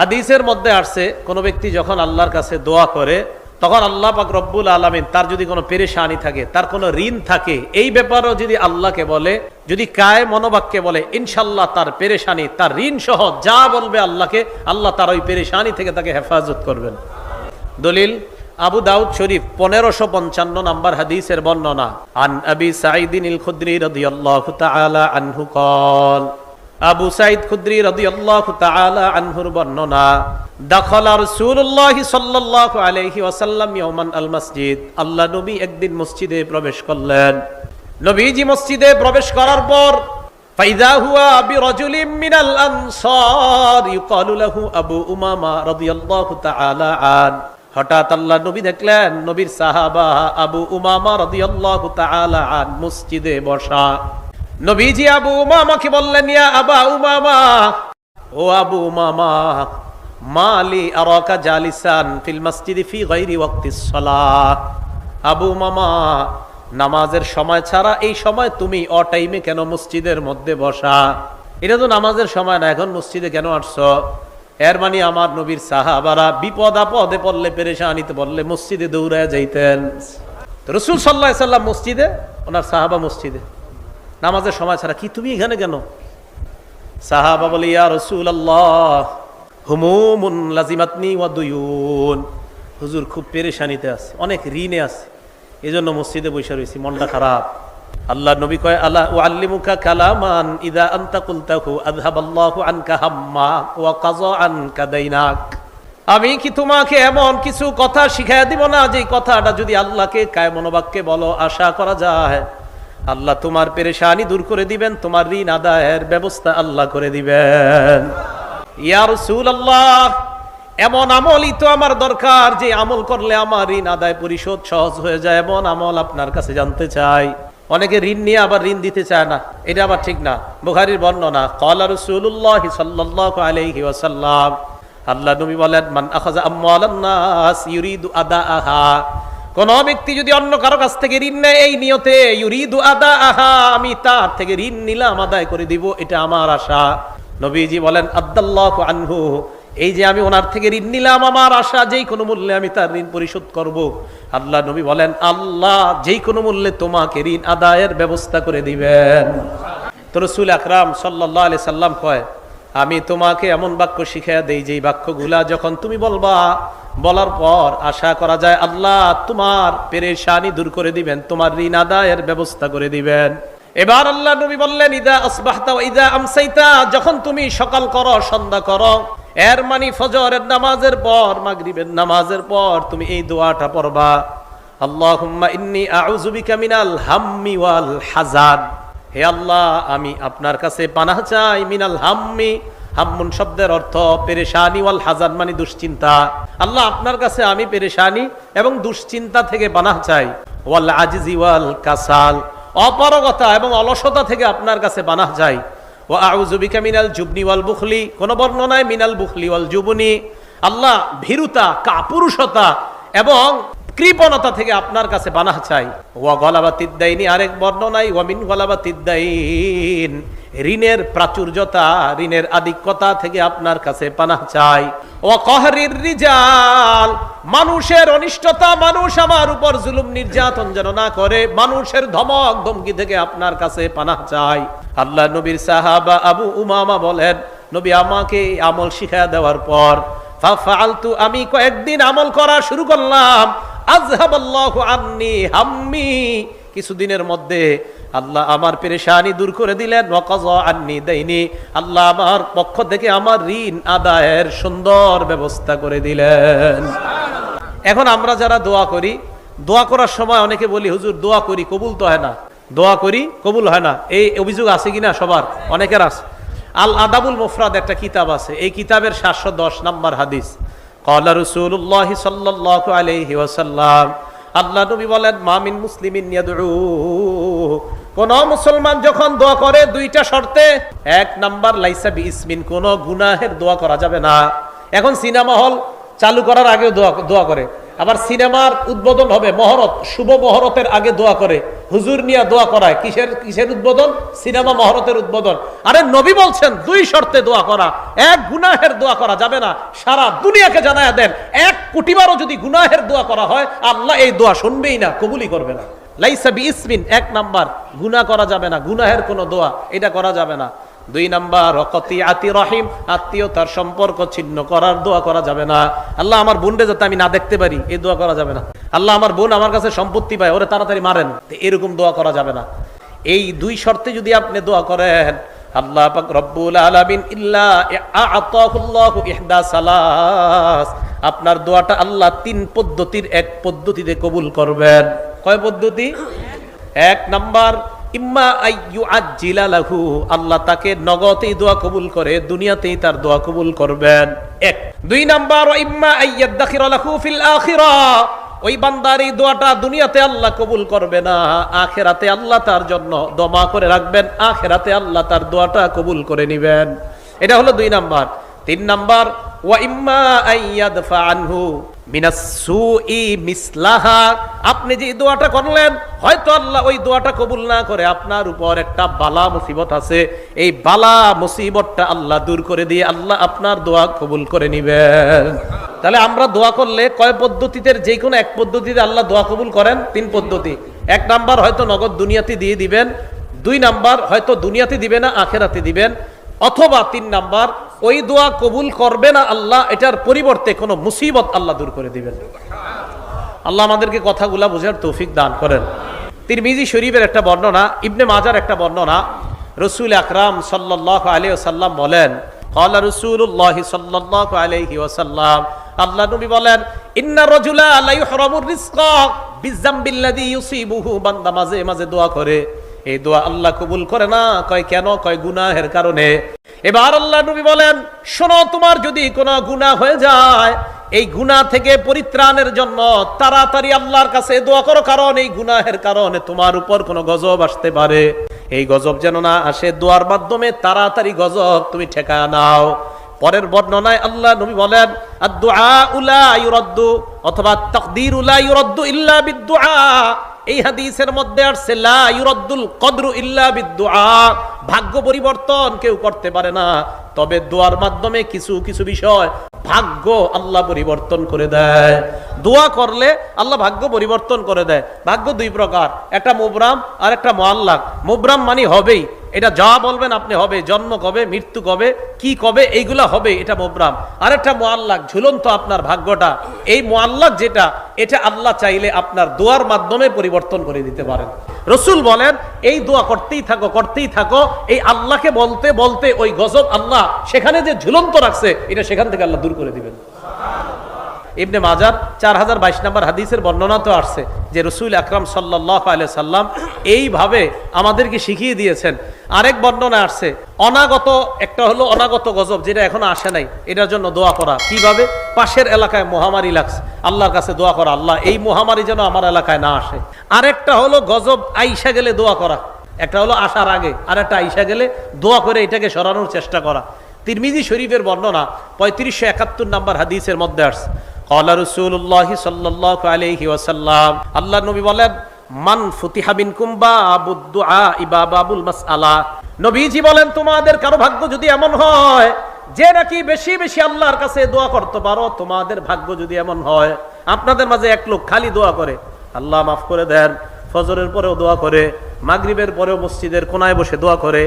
হাদিসের মধ্যে আসছে, কোনো ব্যক্তি যখন আল্লাহর কাছে দোয়া করে, তখন আল্লাহ পাক রব্বুল আলমিন তার যদি কোনো পেরেশানি থাকে, তার কোনো ঋণ থাকে, এই ব্যাপারও যদি আল্লাহকে বলে, যদি কায় মনোবাক্যে বলে ইনশাল্লাহ তার পেরেশানি, তার ঋণ সহ যা বলবে আল্লাহকে, আল্লাহ তার ওই পেরেশানি থেকে তাকে হেফাজত করবেন। দলিল, আবু দাউদ শরীফ, পনেরোশো পঞ্চান্ন নাম্বার হাদিসের বর্ণনা, আন আবি সাইদিন ইল খুদ্রি রাদিয়াল্লাহু তাআলা আনহু কল। আবু সাইদ খুদ্রি রাদিয়াল্লাহু তাআলা আনহুর বর্ণনা, দাখালা রাসূলুল্লাহ সাল্লাল্লাহু আলাইহি ওয়াসাল্লাম ইয়াওমান আল মসজিদ। আল্লাহ নবী একদিন মসজিদে প্রবেশ করলেন। নবীজি মসজিদে প্রবেশ করার পর, ফাইদা হুয়া বিরাজুলিম মিনাল আনসার, ইউকালু লাহু আবু উমামা রাদিয়াল্লাহু তাআলা আন। হঠাৎ আল্লাহ নবী দেখলেন, নবীর সাহাবা আবু উমামা রাদিয়াল্লাহু তাআলা আন মসজিদে বসা। নবীজি আবু উমামাকে বললেন, ইয়া আবা উমামা, ও আবু উমামা, মালি আরাকা জালিসান ফিল মসজিদি ফি গায়রি ওয়াক্তিস সালাহ আবু মামা নামাজের সময় ছাড়া এই সময় তুমি অ টাইমে কেন মসজিদের মধ্যে বসা? এটা তো নামাজের সময় না, এখন মসজিদে কেন আসছো? এর মানে আমার নবীর সাহাবারা বিপদ আপদে পড়লে, পেরেশানিতে পড়লে মসজিদে দৌড়ায় যাইতেন। রসুল সাল্লাহ সাল্লাম মসজিদে? ওনার সাহাবা মসজিদে। নামাজের সময় ছাড়া কি তুমি এখানে কেন? সাহাবা বলে, ইয়া রসুল আল্লাহ হুমুমুন লাজিমাতনি ওয়া দুয়ুন। হুজুর খুব পেরেশানিতে আছে, অনেক ঋণে আছে। এই জন্য মসজিদে বসে রয়েছি, মনটা খারাপ। আল্লাহ নবী কয় আল্লাহ ও আল্লিমুকা কালামান ইদা আন্তা কুলতাহু আযহাবাল্লাহু আনকা হাম্মা ওয়া কাযা আনকা দাইনাক আমি কি তোমাকে এমন কিছু কথা শিখাইয়া দিব না যে কথাটা যদি আল্লাহকে কায় মনোবাক্যে বলো, আশা করা যায়? আল্লাহ তোমার পেরেশানি দূর করে দিবেন, তোমার ঋণ আদায়ের ব্যবস্থা আল্লাহ করে দিবেন। ইয়া রাসূলুল্লাহ, এমন আমলই তো আমার দরকার, যে আমল করলে আমার ঋণ আদায় পরিশোধ সহজ হয়ে যায়, এমন আমল আপনার কাছে জানতে চাই। অনেকে ঋণ নিয়ে আবার ঋণ দিতে চায় না, এটা আবার ঠিক না, বুখারীর বর্ণনা, ক্বালা রাসূলুল্লাহ সাল্লাল্লাহু আলাইহি ওয়াসাল্লাম, আল্লাহ নবী বলেন কোন ব্যক্তি যদি অন্য কারও কাছ থেকে ঋণ নেয়, এই নিয়তে ইউরিদু আদা আহা আমি তার থেকে ঋণ নিলাম, আদায় করে দিব, এটা আমার আশা। নবীজি বলেন আব্দাল্লাহ আনহু, এই যে আমি ওনার থেকে ঋণ নিলাম, আমার আশা, যেই কোনো মূল্যে আমি তার ঋণ পরিশোধ করব। আল্লাহ নবী বলেন, আল্লাহ যেই কোনো মূল্যে তোমাকে ঋণ আদায়ের ব্যবস্থা করে দিবেন। তো রসুল আকরাম সাল্লাহ আলি সাল্লাম কয় আমি তোমাকে এমন বাক্য শিখাইয়া দেই, যেই বাক্যগুলা যখন তুমি বলবা, বলার পর আশা করা যায় আল্লাহ তোমার পেরেশানি দূর করে দিবেন, তোমার ঋণ আদায়ের ব্যবস্থা করে দিবেন। এবার আল্লাহ নবী বললেন, ইদা আসবাহতা ইদা আমসাইতা যখন তুমি সকাল করো, সন্ধ্যা করো, এর মানে ফজরের নামাজের পর, মাগরিবের নামাজের পর তুমি এই দোয়াটা পড়বা। আল্লাহুম্মা ইন্নী আউযু বিকা মিনাল হাম্মি ওয়াল হাজান হে আল্লাহ, আমি আপনার কাছে পানাহ চাই, মিনাল হাম্মি। হাম্মুন শব্দের অর্থ পেরেশানি, ওয়াল হাজান মানে দুশ্চিন্তা। আল্লাহ আপনার কাছে আমি পেরেশানি এবং দুশ্চিন্তা থেকে পানাহ চাই। ওয়াল আজিজি ওয়াল কাসাল, অপারগতা এবং অলসতা থেকে আপনার কাছে বানাহ যায় ও আউজুবিকা মিনাল জুবনি ওয়াল বুখলি, কোন বর্ণনায় মিনাল বুখলি ওয়াল জুবনি। আল্লাহ ভীরুতা, কাপুরুষতা এবং কৃপণতা থেকে আপনার কাছে বানাহ চাই। ওয়া গলাবা তিদ্দাইনি আরেক বর্ণনায় ওয়ামিন গলাবা ঋণের প্রাচুর্যতা, ঋণের আধিক্যতা থেকে আপনার কাছে পানাহ চাই। ও কহরির রিজাল, মানুষের অনিষ্টতা, মানুষ আমার উপর জুলুম নির্যাতন যেন না করে, মানুষের ধমক, ধমকি থেকে আপনার কাছে পানাহ চাই। আল্লাহ নবীর সাহাবা আবু উমামা বলেন, নবী আমাকে আমল শিখা দেওয়ার পর ফালতু আমি কয়েকদিন আমল করা শুরু করলাম আজহাবাল্লাহু কিছুদিনের মধ্যে আল্লাহ আমার পেরেশানি দূর করে দিলেন। আন্নি দেয়নি আল্লাহ আমার পক্ষ থেকে আমার ঋণ আদায়ের সুন্দর ব্যবস্থা করে দিলেন। এখন আমরা যারা দোয়া করি, দোয়া করার সময় অনেকে বলি, হুজুর, দোয়া করি, কবুল তো হয় না। দোয়া করি, কবুল হয় না। এই অভিযোগ আছে কিনা সবার? অনেকের আছে। আল আদাবুল মুফরাদ একটা কিতাব আছে। এই কিতাবের সাতশো দশ নম্বর হাদিস। কলা রসুল্লাহ সাল্লাহ আলহি ওয়াসাল্লাম আল্লাহ নবী বলেন মামিন মুসলিমিন কোন মুসলমান যখন দোয়া করে দুইটা শর্তে, এক নাম্বার, লাইসা ইসমিন কোন গুনাহের দোয়া করা যাবে না। এখন সিনেমা হল চালু করার আগেও দোয়া দোয়া করে। আবার সিনেমার উদ্বোধন হবে, মহরত, শুভ মহরতের আগে দোয়া করে। হুজুর নিয়ে দোয়া করায়। কিসের কিসের উদ্বোধন? সিনেমা মহরতের উদ্বোধন। আরে নবী বলছেন, দুই শর্তে দোয়া করা। এক গুনাহের দোয়া করা যাবে না। সারা দুনিয়াকে জানায় দেন। এক কোটিবারও যদি গুনাহের দোয়া করা হয়, আল্লাহ এই দোয়া শুনবেই না, কবুলই করবে না। লাইসা বি ইসমিন এক নাম্বার। গুনাহ করা যাবে না। গুনাহের কোনো দোয়া। এটা করা যাবে না। দুই নাম্বার রকতি আতি রহিম আত্মীয়তার সম্পর্ক ছিন্ন করার দোয়া করা যাবে না। আল্লাহ আমার বোনরে যাতে আমি না দেখতে পারি, এই দোয়া করা যাবে না। আল্লাহ আমার বোন আমার কাছে সম্পত্তি পায়, ওরে তাড়াতাড়ি মারেন এরকম দোয়া করা যাবে না। এই দুই শর্তে যদি আপনি দোয়া করেন, আল্লাহ পাক রব্বুল আলামিন ইল্লা আতাহুল্লাহু ইহদা সালাস, আপনার দোয়াটা আল্লাহ তিন পদ্ধতির, এক পদ্ধতিতে কবুল করবেন। কয় পদ্ধতি? এক নাম্বার ইম্মা আইয়ু আজিলা লাহু, আল্লাহ তাকে নগদেই দোয়া কবুল করে, দুনিয়াতেই তার দোয়া কবুল করবেন। এক। দুই নাম্বার ইম্মা আইয়াদাখিরা লাহু ফিল আখিরা। ওই বান্দার এই দোয়াটা দুনিয়াতে আল্লাহ কবুল করবে না, আখেরাতে আল্লাহ তার জন্য দমা করে রাখবেন, আখেরাতে আল্লাহ তার দোয়াটা কবুল করে নিবেন। এটা হলো দুই নাম্বার। তিন নাম্বার, ওয়া ইম্মা আইয়াদফা আনহু। আপনি যে দোয়াটা করলেন, হয়তো আল্লাহ ওই দোয়াটা কবুল না করে আপনার উপর একটা বালা মুসিবত আছে। এই বালা মুসিবতটা আল্লাহ দূর করে দিয়ে আল্লাহ আপনার দোয়া কবুল করে নিবেন। তাহলে আমরা দোয়া করলে কয় পদ্ধতিতে যে কোনো এক পদ্ধতিতে আল্লাহ দোয়া কবুল করেন? তিন পদ্ধতি। এক নাম্বার হয়তো নগদ দুনিয়াতে দিয়ে দিবেন। দুই নাম্বার হয়তো দুনিয়াতে দিবে না, আখেরাতে দিবেন। অথবা তিন নাম্বার ওই দোয়া কবুল করবে না আল্লাহ, এটার পরিবর্তে কোনো মুসিবত আল্লাহ দূর করে দিবেন। আল্লাহ আমাদেরকে কথাগুলা বোঝার তৌফিক দান করেন। তিরমিজি শরীফের একটা বর্ণনা, ইবনে মাজার একটা বর্ণনা, রসুল আকরাম সাল্লাহ আলী ওসাল্লাম বলেন কলা রসুল্লাহ সাল্লাহ আলহি ওসাল্লাম আল্লাহ নবী বলেন, ইন্না রজুলা আলাই হরমুর রিস্ক বিজাম্বিল্লাদি ইউসিবুহু বান্দা মাঝে মাঝে দোয়া করে। এই দোয়া আল্লাহ কবুল করে না, কয় কেন, কয় গুনাহের কারণে। এবার আল্লাহ নবী বলেন, শোনো, তোমার যদি কোনো গুনাহ হয়ে যায়, এই গুনাহ থেকে পরিত্রাণের জন্য তাড়াতাড়ি আল্লাহর কাছে দোয়া করো, কারণ এই গুনাহের কারণে তোমার উপর কোনো গজব আসতে পারে। এই গজব যেন না আসে, দোয়ার মাধ্যমে তাড়াতাড়ি গজব তুমি ঠেকা নাও। পরের বর্ণনায় আল্লাহ নবী বলেন আদ-দুআ উলা ইউরাদ্দু অথবা তাকদীর উলা ইউরাদ্দু ইল্লা বিদ-দুআ এই হাদিসের মধ্যে আসছে, লা ইউরাদ্দুল কদরু ইল্লা বিদ-দুআ ভাগ্য পরিবর্তন কেউ করতে পারে না। তবে দোয়ার মাধ্যমে কিছু কিছু বিষয় ভাগ্য আল্লাহ পরিবর্তন করে দেয়। দোয়া করলে আল্লাহ ভাগ্য পরিবর্তন করে দেয়। ভাগ্য দুই প্রকার, একটা মুবরাম আর একটা মোয়াল্লাক মুবরাম মানে হবেই। এটা যা বলবেন আপনি হবে, জন্ম কবে, মৃত্যু কবে, কি কবে, এইগুলা হবে, এটা মোবরাম আর একটা মোয়াল্লাক, ঝুলন্ত আপনার ভাগ্যটা। এই মোয়াল্লাক যেটা, এটা আল্লাহ চাইলে আপনার দোয়ার মাধ্যমে পরিবর্তন করে দিতে পারেন। রসুল বলেন, এই দোয়া করতেই থাকো করতেই থাকো, এই আল্লাহকে বলতে বলতে ওই গজব আল্লাহ সেখানে যে ঝুলন্ত রাখছে, এটা সেখান থেকে আল্লাহ দূর করে দিবেন। ইবনে মাজার চার হাজার বাইশ নম্বর হাদিসের বর্ণনা তো আসছে যে রসুল আকরাম সাল্লাহ আলিয়া সাল্লাম এইভাবে আমাদেরকে শিখিয়ে দিয়েছেন। আরেক বর্ণনা আসছে, অনাগত, একটা হলো অনাগত গজব যেটা এখনও আসে নাই, এটার জন্য দোয়া করা। কীভাবে? পাশের এলাকায় মহামারী লাগছে, আল্লাহর কাছে দোয়া করা। আল্লাহ, এই মহামারী যেন আমার এলাকায় না আসে। আরেকটা হলো গজব, আইসা গেলে দোয়া করা। একটা হলো আসার আগে আর একটা আইসা গেলে দোয়া করে এটাকে সরানোর চেষ্টা করা। তিরমিজি শরীফের বর্ণনা পঁয়ত্রিশশো একাত্তর নাম্বার হাদিসের মধ্যে আসছে কলা রসুল্লাহ সাল্লাহ আলহি ওয়াসাল্লাম আল্লাহ নবী বলেন, মান ফতিহা বিন কুম্বা বাবুল মাস মাসআলা। নবীজি বলেন, তোমাদের কারও ভাগ্য যদি এমন হয়, যে নাকি বেশি বেশি আল্লাহর কাছে দোয়া করতে পারো, তোমাদের ভাগ্য যদি এমন হয়, আপনাদের মাঝে এক লোক খালি দোয়া করে। আল্লাহ মাফ করে দেন, ফজরের পরেও দোয়া করে, মাগরিবের পরেও মসজিদের কোনায় বসে দোয়া করে,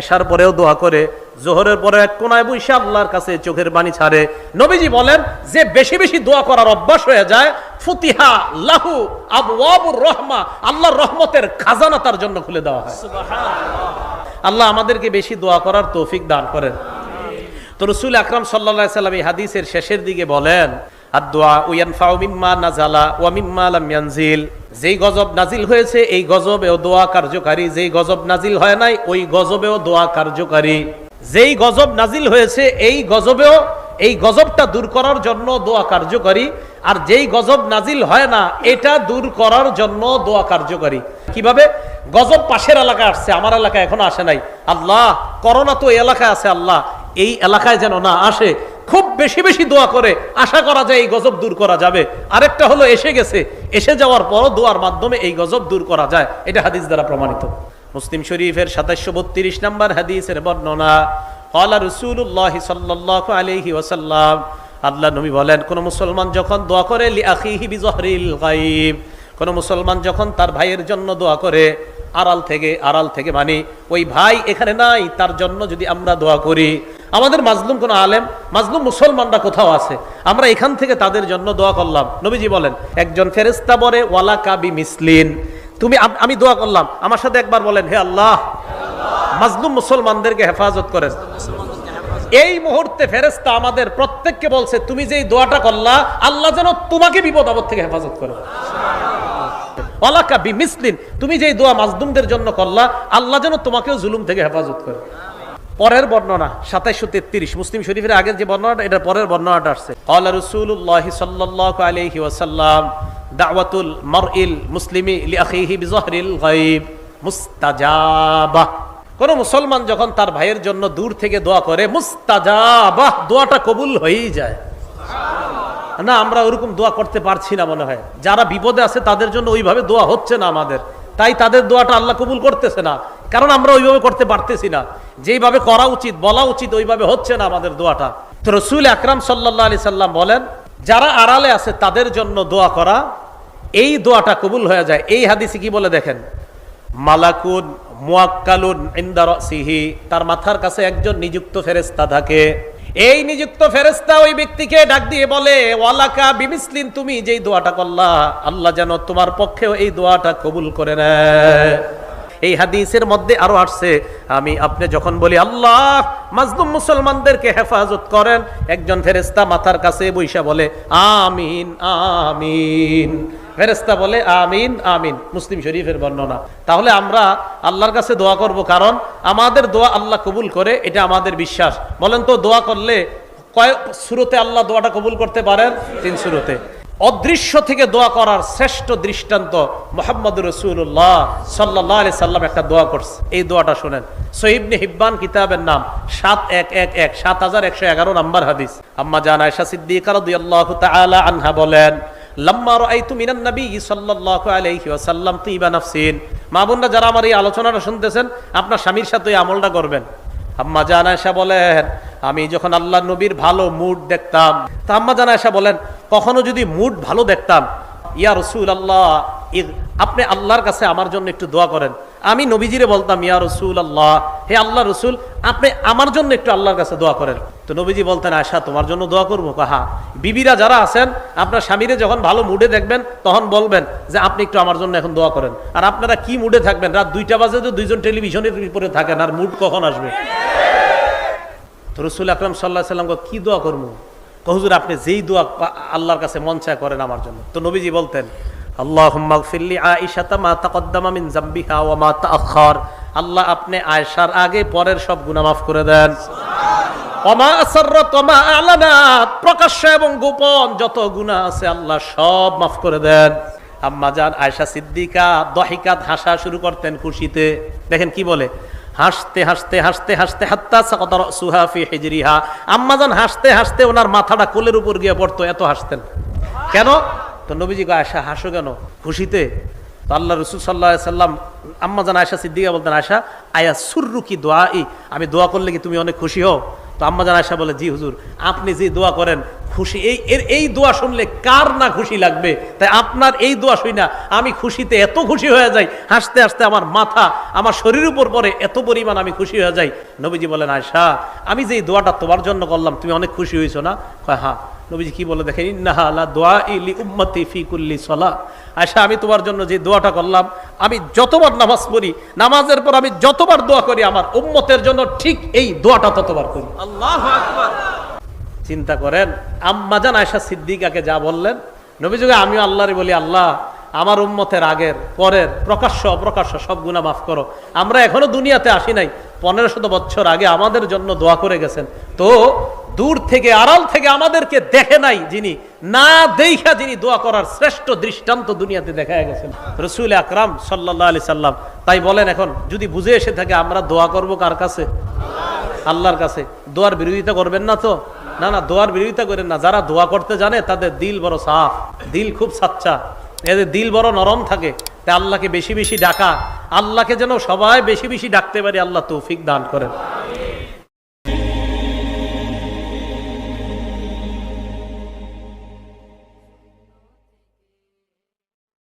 এশার পরেও দোয়া করে জোহরের পরে এক কোনায় বসে আল্লাহর কাছে চোখের বাণী ছাড়ে। নবীজি বলেন যে বেশি বেশি দোয়া করার অভ্যাস হয়ে যায় ফুতিহা লাহু আবুয়াবুর রহমা আল্লাহর রহমতের খাজানা তার জন্য খুলে দেওয়া হয়। আল্লাহ আমাদেরকে বেশি দোয়া করার তৌফিক দান করেন। তো রসুল আকরাম সাল্লা সাল্লাম এই হাদিসের শেষের দিকে বলেন আদোয়া উয়ানফাউ মিম্মা নাজালা ওয়া মিম্মা লাম ইয়ানজিল। যেই গজব নাজিল হয়েছে এই গজবেও দোয়া কার্যকারী। যেই গজব নাজিল হয় নাই ওই গজবেও দোয়া কার্যকারী। যেই গজব নাজিল হয়েছে, এই গজবেও, এই গজবটা দূর করার জন্য দোয়া কার্যকারী। আর যেই গজব নাজিল হয় না, এটা দূর করার জন্য দোয়া কার্যকারী। কীভাবে? গজব পাশের এলাকায় আসছে, আমার এলাকায় এখনও আসে নাই। আল্লাহ, করোনা তো এলাকায় আছে আল্লাহ। এই এলাকায় যেন না আসে, খুব বেশি বেশি দোয়া করে। আশা করা যায় এই গজব দূর করা যাবে। আরেকটা হলো, এসে গেছে। এসে যাওয়ার পরও দোয়ার মাধ্যমে এই গজব দূর করা যায়। এটা হাদিস দ্বারা প্রমাণিত। মুসলিম শরীফের সাতাশশো বত্রিশ নম্বর হাদিসের বর্ণনা কলা রসুল্লাহ সাল্লাহ আলহি ওসাল্লাম আল্লাহ নবী বলেন, কোন মুসলমান যখন দোয়া করে কোন মুসলমান যখন তার ভাইয়ের জন্য দোয়া করে, আড়াল থেকে আড়াল থেকে মানে ওই ভাই এখানে নাই, তার জন্য যদি আমরা দোয়া করি আমাদের মাজলুম কোন আলেম, মাজলুম মুসলমানরা কোথাও আছে, আমরা এখান থেকে তাদের জন্য দোয়া করলাম নবীজি বলেন, একজন ফেরেস্তা বলে, ওয়ালা কাবি মিসলিন তুমি আমি দোয়া করলাম। আমার সাথে একবার বলেন, হে আল্লাহ, মাজলুম মুসলমানদেরকে হেফাজত করে এই মুহূর্তে ফেরেস্তা আমাদের প্রত্যেককে বলছে, তুমি যে দোয়াটা করলা, আল্লাহ যেন তোমাকে বিপদ আপদ থেকে হেফাজত করে। অলাকা বিমিসলিন, তুমি যে দোয়া মাজদুমদের জন্য করলা, আল্লাহ যেন তোমাকেও জুলুম থেকে হেফাজত করে। পরের বর্ণনা সাতাইশো তেত্রিশ, মুসলিম শরীফের আগের যে বর্ণনাটা এটা পরের বর্ণনাটা আসছে। আল্লাহ রসুল্লাহ সাল্লাহ আলহি ওয়াসাল্লাম দাওয়াতুল মারইল মুসলিমি লিআখিহি বিজহরিল গায়ব মুস্তাজাবাহ কোন মুসলমান যখন তার ভাইয়ের জন্য দূর থেকে দোয়া করে মুস্তাজাবাহ দোয়াটা কবুল হয়েই যায়। না, আমরা ওরকম দোয়া করতে পারছি না মনে হয়। যারা বিপদে আছে, তাদের জন্য ওইভাবে দোয়া হচ্ছে না আমাদের। তাই তাদের দোয়াটা আল্লাহ কবুল করতেছে না। কারণ আমরা ওইভাবে করতে পারতেছি না। যেইভাবে করা উচিত, বলা উচিত, ওইভাবে হচ্ছে না আমাদের দোয়াটা। তো রসুল আকরাম সাল্লাহ আলি সাল্লাম বলেন, যারা আড়ালে আছে, তাদের জন্য দোয়া করা এই দোয়াটা কবুল হয়ে যায়। এই হাদিসে কি বলে দেখেন? মালাকুন মুয়াক্কালুন ইন্দার সিহি তার মাথার কাছে একজন নিযুক্ত ফেরেস্তা থাকে। এই নিযুক্ত ফেরেস্তা ওই ব্যক্তিকে ডাক দিয়ে বলে, ওয়ালাকা বিমিসলিন, তুমি যেই দোয়াটা করলা, আল্লাহ যেন তোমার পক্ষেও এই দোয়াটা কবুল করে নেয়। এই হাদিসের মধ্যে আরও আসছে, আমি আপনি যখন বলি, আল্লাহ, মাজলুম মুসলমানদেরকে হেফাজত করেন, একজন ফেরেস্তা মাথার কাছে বৈশা বলে, আমিন আমিন। ফেরেস্তা বলে, আমিন আমিন। মুসলিম শরীফের বর্ণনা। তাহলে আমরা আল্লাহর কাছে দোয়া করব, কারণ আমাদের দোয়া আল্লাহ কবুল করে, এটা আমাদের বিশ্বাস। বলেন তো, দোয়া করলে কয় সুরতে আল্লাহ দোয়াটা কবুল করতে পারেন? তিন সুরতে। অদৃশ্য থেকে দোয়া করার শ্রেষ্ঠ দৃষ্টান্ত মোহাম্মদ রসুল্লাহ সাল্লাহ আলি সাল্লাম একটা দোয়া করছে। এই দোয়াটা শোনেন। সহিবনে হিব্বান কিতাবের নাম সাত এক এক এক, সাত হাজার একশো এগারো নাম্বার হাদিস। আম্মা জান আয়সা সিদ্দিক রাদিয়াল্লাহু তাআলা আনহা বলেন, লাম্মা রাআইতু মিনান নবী সাল্লাল্লাহু আলাইহি ওয়াসাল্লাম তিবা নাফসিন। মা বোনরা যারা আমার এই আলোচনাটা শুনতেছেন, আপনার স্বামীর সাথে আমলটা করবেন। আম্মা জান আয়সা বলেন, আমি যখন আল্লাহ নবীর ভালো মুড দেখতাম, তা আম্মা জান আয়সা বলেন, কখনো যদি মুড ভালো দেখতাম, ইয়া রসুল আল্লাহ আপনি আল্লাহর কাছে আমার জন্য একটু দোয়া করেন। আমি নবীজিরে বলতাম, ইয়া রসুল আল্লাহ হে আল্লাহ রসুল, আপনি আমার জন্য একটু আল্লাহর কাছে দোয়া করেন। তো নবীজি বলতেন আয়সা তোমার জন্য দোয়া করব? কাহা বিবিরা যারা আছেন, আপনার স্বামীরে যখন ভালো মুডে দেখবেন, তখন বলবেন যে, আপনি একটু আমার জন্য এখন দোয়া করেন। আর আপনারা কি মুডে থাকবেন? রাত দুইটা বাজে তো দুইজন টেলিভিশনের উপরে থাকেন, আর মুড কখন আসবে? তো রসুল আকরম সাল্লাহ সাল্লাম কি দোয়া করব? তো হুজুর আপনি যেই দোয়া আল্লাহর কাছে মন চায় করেন আমার জন্য। তো নবীজি বলতেন আল্লাহ আল্লাহ আপনি আয়েশার আগে পরের সব গুনাহ মাফ করে দেন। প্রকাশ্য এবং গোপন যত গুনাহ আছে আল্লাহ সব মাফ করে দেন। আম্মা জান আয়েশা সিদ্দিকা দহিকাত হাসা শুরু করতেন খুশিতে। দেখেন কি বলে হাসতে হাসতে হাসতে হাসতে, হাত্তা সাকাতার সুহাফি হিজরিহা। আম্মাজান হাসতে হাসতে ওনার মাথাটা কোলের উপর গিয়ে পড়তো, এত হাসতেন। কেন? তো নবীজি আয়সা হাসো কেন? খুশিতে? তো আল্লাহ রসুল সাল্লাহ সাল্লাম আম্মাজান আয়সা সিদ্দিকা বলতেন আয়সা আয়া সুররুকি দোয়া ই আমি দোয়া করলে কি তুমি অনেক খুশি হও? তো আম্মা জান আয়সা বলে, জি হুজুর, আপনি যে দোয়া করেন, খুশি এই, এর, এই দোয়া শুনলে কার না খুশি লাগবে? তাই আপনার এই দোয়া শুই না, আমি খুশিতে এত খুশি হয়ে যাই, হাসতে হাসতে আমার মাথা, আমার শরীর উপর পরে এত পরিমাণ আমি খুশি হয়ে যাই। নবীজি বলেন আয়সা আমি যে এই দোয়াটা তোমার জন্য করলাম, তুমি অনেক খুশি হয়েছো না? হ্যাঁ। নবীজি কি বলে দেখেন ইন্নাহা আলা দোয়া ইলি উম্মতি ফি কুল্লি সলা। আয়সা আমি তোমার জন্য যে দোয়াটা করলাম আমি যতবার নামাজ পড়ি নামাজের পর আমি যতবার দোয়া করি আমার উম্মতের জন্য ঠিক এই দোয়াটা ততবার করি। আল্লাহ চিন্তা করেন আম্মাজান আয়সা সিদ্দিকাকে যা বললেন নবীযুগে আমিও আল্লাহরে বলি আল্লাহ আমার উম্মতের আগের পরের প্রকাশ্য অপ্রকাশ্য সব গুণা মাফ করো। আমরা এখনও দুনিয়াতে আসি নাই পনেরো শত বছর আগে আমাদের জন্য দোয়া করে গেছেন। তো দূর থেকে, আড়াল থেকে আমাদেরকে দেখে নাই যিনি, না দেখা যিনি দোয়া করার শ্রেষ্ঠ দৃষ্টান্ত দুনিয়াতে দেখা গেছেন। রসুল আকরাম সাল্লাহ আলি সাল্লাম। তাই বলেন এখন, যদি বুঝে এসে থাকে আমরা দোয়া করব কার কাছে? আল্লাহর কাছে। দোয়ার বিরোধিতা করবেন না তো? না না, দোয়ার বিরোধিতা করেন না। যারা দোয়া করতে জানে তাদের দিল বড় সাফ, দিল খুব সাচ্চা। এদের দিল বড় নরম থাকে। তাই আল্লাহকে বেশি বেশি ডাকা। আল্লাহকে যেন সবাই বেশি বেশি ডাকতে পারি, আল্লাহ তৌফিক দান করেন।